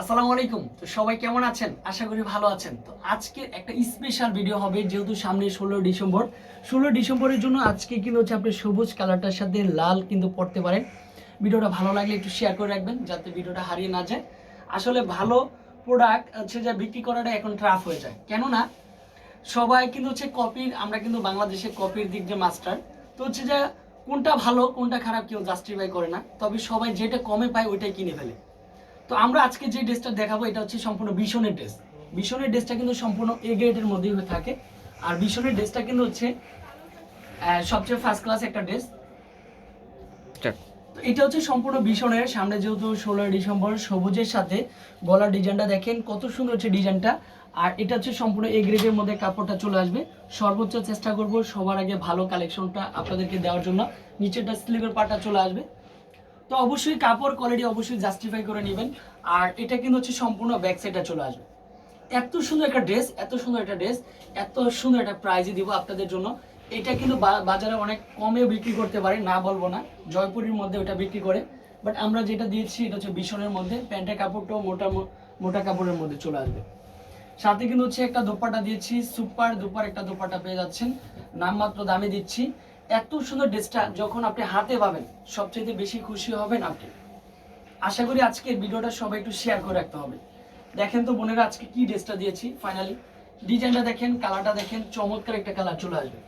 আসসালামু আলাইকুম। তো সবাই কেমন আছেন? আশা করি ভালো আছেন। তো আজকে একটা স্পেশাল ভিডিও হবে যেহেতু সামনে ষোলো ডিসেম্বর। ষোলো ডিসেম্বরের জন্য আজকে কিন্তু হচ্ছে আপনি সবুজ কালারটার সাথে লাল কিন্তু পড়তে পারেন। ভিডিওটা ভালো লাগলে একটু শেয়ার করে রাখবেন যাতে ভিডিওটা হারিয়ে না যায়। আসলে ভালো প্রোডাক্ট হচ্ছে যে বিক্রি করাটা এখন ট্রাফ হয়ে যায়। কেননা সবাই কিন্তু হচ্ছে কপির আমরা কিন্তু বাংলাদেশে কপির দিক দিয়ে মাস্টার তো হচ্ছে যে কোনটা ভালো, কোনটা খারাপ কেউ জাস্টিফাই করে না। তবে সবাই যেটা কমে পায় ওইটাই কিনে ফেলে। তো আমরা আজকে যে ড্রেসটা দেখাবো এটা হচ্ছে সম্পূর্ণ বিশনের ড্রেস। বিশনের ড্রেসটা কিন্তু সম্পূর্ণ এ গ্রেডের মধ্যেই হয়ে থাকে। আর বিশনের ড্রেসটা কিন্তু হচ্ছে সবচেয়ে ফার্স্ট ক্লাস একটা ড্রেস। তো এটা হচ্ছে সম্পূর্ণ ভীষণের সামনে যেহেতু ষোলোই ডিসেম্বর সবুজের সাথে গলার ডিজাইনটা দেখেন কত সুন্দর হচ্ছে ডিজাইনটা। আর এটা হচ্ছে সম্পূর্ণ এ গ্রেডের মধ্যে কাপড়টা চলে আসবে। সর্বোচ্চ চেষ্টা করব সবার আগে ভালো কালেকশনটা আপনাদেরকে দেওয়ার জন্য। নিচেরটা স্লিভের পাটা চলে আসবে। তো অবশ্যই কাপড় কোয়ালিটি অবশ্যই জাস্টিফাই করে নেবেন। আর এটা কিন্তু হচ্ছে সম্পূর্ণ ব্যাক সাইডটা চলে আসবে। এত সুন্দর একটা ড্রেস এত সুন্দর একটা ড্রেস এত সুন্দর একটা প্রাইজে দিব আপনাদের জন্য। এটা কিন্তু বাজারে অনেক কমে বিক্রি করতে পারে, না বলব না। জয়পুরের মধ্যে ওটা বিক্রি করে। বাট আমরা যেটা দিয়েছি, এটা হচ্ছে বিশনের মধ্যে। প্যান্টের কাপড়টাও মোটা মোটা কাপড়ের মধ্যে চলে আসবে। সাথে কিন্তু হচ্ছে একটা দোপাটা দিয়েছি। সুপার দুপার একটা দোপাটা পেয়ে যাচ্ছেন। নামমাত্র দামে দিচ্ছি। এত সুন্দর ড্রেসটা যখন আপনি হাতে পাবেন সবচেয়ে বেশি খুশি হবেন আপনি। আশা করি আজকের ভিডিওটা সবাই একটু শেয়ার করে রাখতে হবে। দেখেন তো বোনেরা, আজকে কি ড্রেসটা দিয়েছি ফাইনালি ডিজাইনটা দেখেন কালারটা দেখেন, চমৎকার একটা কালার চলে আসবে।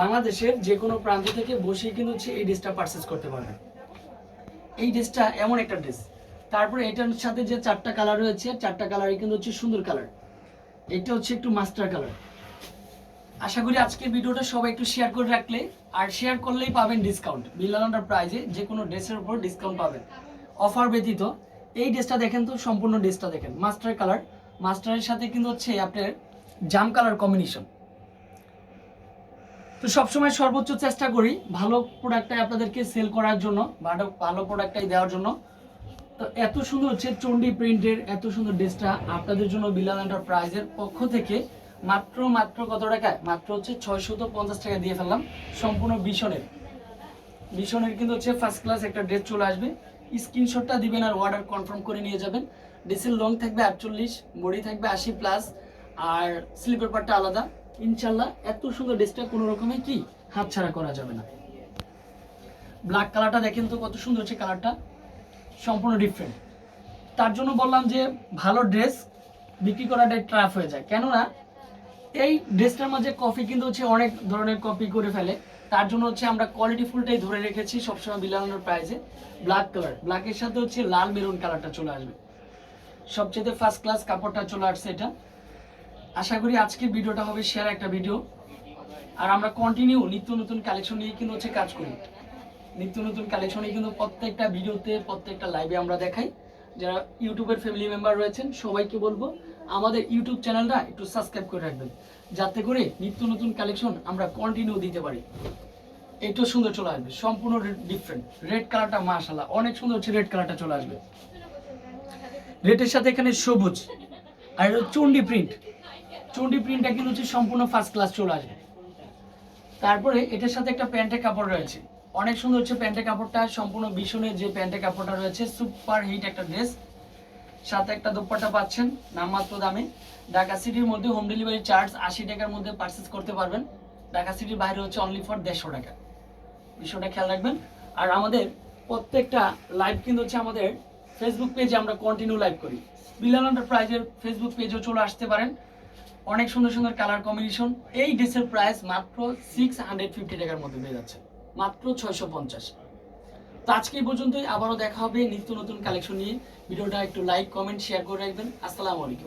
বাংলাদেশের যে কোনো প্রান্ত থেকে বসে কিন্তু হচ্ছে এই ড্রেসটা পারচেস করতে পারবেন। এই ড্রেসটা এমন একটা ড্রেস। তারপরে এটার সাথে যে চারটা কালার রয়েছে, চারটা কালারই কিন্তু হচ্ছে সুন্দর কালার এটা হচ্ছে একটু মাস্টার কালার আশা করি আজকের ভিডিওটা সবাই একটু শেয়ার করে রাখলে, আর শেয়ার করলেই পাবেন ডিসকাউন্ট বিল্লালান্ডার প্রাইজে যে কোনো ড্রেসের উপর ডিসকাউন্ট পাবেন। অফার ব্যতীত, এই ড্রেসটা দেখেন তো, সম্পূর্ণ ড্রেসটা দেখেন। মাস্টার কালার মাস্টারের সাথে কিন্তু হচ্ছে আপনার জাম কালার কম্বিনেশন তো সবসময় সর্বোচ্চ চেষ্টা করি ভালো প্রোডাক্টটাই আপনাদেরকে সেল করার জন্য, ভালো ভালো প্রোডাক্টটাই দেওয়ার জন্য। তো এত সুন্দর হচ্ছে চন্ডি প্রিন্টের এত সুন্দর ড্রেসটা আপনাদের জন্য বিলাল এন্টারপ্রাইজের পক্ষ থেকে মাত্র মাত্র কত টাকায়? মাত্র হচ্ছে ছয়শত পঞ্চাশ টাকা দিয়ে ফেললাম। সম্পূর্ণ বিশনের বিশনের কিন্তু হচ্ছে ফার্স্ট ক্লাস একটা ড্রেস চলে আসবে। স্ক্রিনশটটা দিবেন আর অর্ডার কনফার্ম করে নিয়ে যাবেন। ড্রেসের লং থাকবে আটচল্লিশ বডি থাকবে আশি প্লাস আর স্লিপের পার্টটা আলাদা। ইনশাল্লাহ এত সুন্দর ড্রেসটা কোনো রকমে কি হাতছাড়া করা যাবে না। ব্ল্যাক কালারটা দেখেন তো কত সুন্দর হচ্ছে কালারটা সম্পূর্ণ ডিফারেন্ট তার জন্য বললাম যে ভালো ড্রেস বিক্রি করাটাই ট্রাফ হয়ে যায়। কেননা এই ড্রেসটার মাঝে কপি কিন্তু হচ্ছে অনেক ধরনের কপি করে ফেলে। তার জন্য হচ্ছে আমরা কোয়ালিটি ফুলটাই ধরে রেখেছি সবসময় বিলানোর প্রাইজে ব্ল্যাক কালার ব্ল্যাকের সাথে হচ্ছে লাল মেরুন কালারটা চলে আসবে। সবচেয়ে ফার্স্ট ক্লাস কাপড়টা চলে আসছে এটা। আশা করি আজকের ভিডিওটা হবে শেয়ার একটা ভিডিও আর আমরা কন্টিনিউ নিত্য নতুন কালেকশন নিয়ে কিন্তু হচ্ছে কাজ করি। নিত্য নতুন কালেকশনে কিন্তু প্রত্যেকটা ভিডিওতে প্রত্যেকটা লাইভে আমরা দেখাই। যারা ইউটিউবের ফ্যামিলি মেম্বার রয়েছেন, সবাইকে বলব, আমাদের ইউটিউব চ্যানেলটা একটু সাবস্ক্রাইব করে রাখবেন। যাতে করে নিত্য নতুন কালেকশন আমরা কন্টিনিউ দিতে পারি। একটু সুন্দর চলে আসবে, সম্পূর্ণ ডিফারেন্ট রেড কালারটা মাশাল্লাহ অনেক সুন্দর হচ্ছে রেড কালারটা চলে আসবে। রেডের সাথে এখানে সবুজ আর চন্ডি প্রিন্ট চন্ডি প্রিন্টটা কিন্তু হচ্ছে সম্পূর্ণ ফার্স্ট ক্লাস চলে আসবে। তারপরে এটার সাথে একটা প্যান্টের কাপড় রয়েছে। অনেক সুন্দর হচ্ছে প্যান্টের কাপড়টা, সম্পূর্ণ ভীষণের যে প্যান্টের কাপড়টা রয়েছে, সুপার হিট একটা ড্রেস। সাথে একটা দোপাট্টা পাচ্ছেন, নামমাত্র দামে। ঢাকা সিটির মধ্যে হোম ডেলিভারি চার্জ আশি টাকার মধ্যে পারচেস করতে পারবেন। ঢাকা সিটির বাইরে হচ্ছে অনলি ফর দেড়শো টাকা। বিষয়টা খেয়াল রাখবেন। আর আমাদের প্রত্যেকটা লাইভ কিন্তু হচ্ছে আমাদের ফেসবুক পেজে আমরা কন্টিনিউ লাইভ করি। বিলাল প্রাইজের ফেসবুক পেজেও চলে আসতে পারেন। অনেক সুন্দর সুন্দর কালার কম্বিনেশন এই ড্রেসের প্রাইস মাত্র সিক্স হান্ড্রেড ফিফটি টাকার মধ্যে পেয়ে যাচ্ছে মাত্র ছয়শো পঞ্চাশ। তো আজকে পর্যন্তই। আবারও দেখা হবে নিত্য নতুন কালেকশন নিয়ে। ভিডিওটা একটু লাইক কমেন্ট শেয়ার করে রাখবেন। আসসালামু আলাইকুম।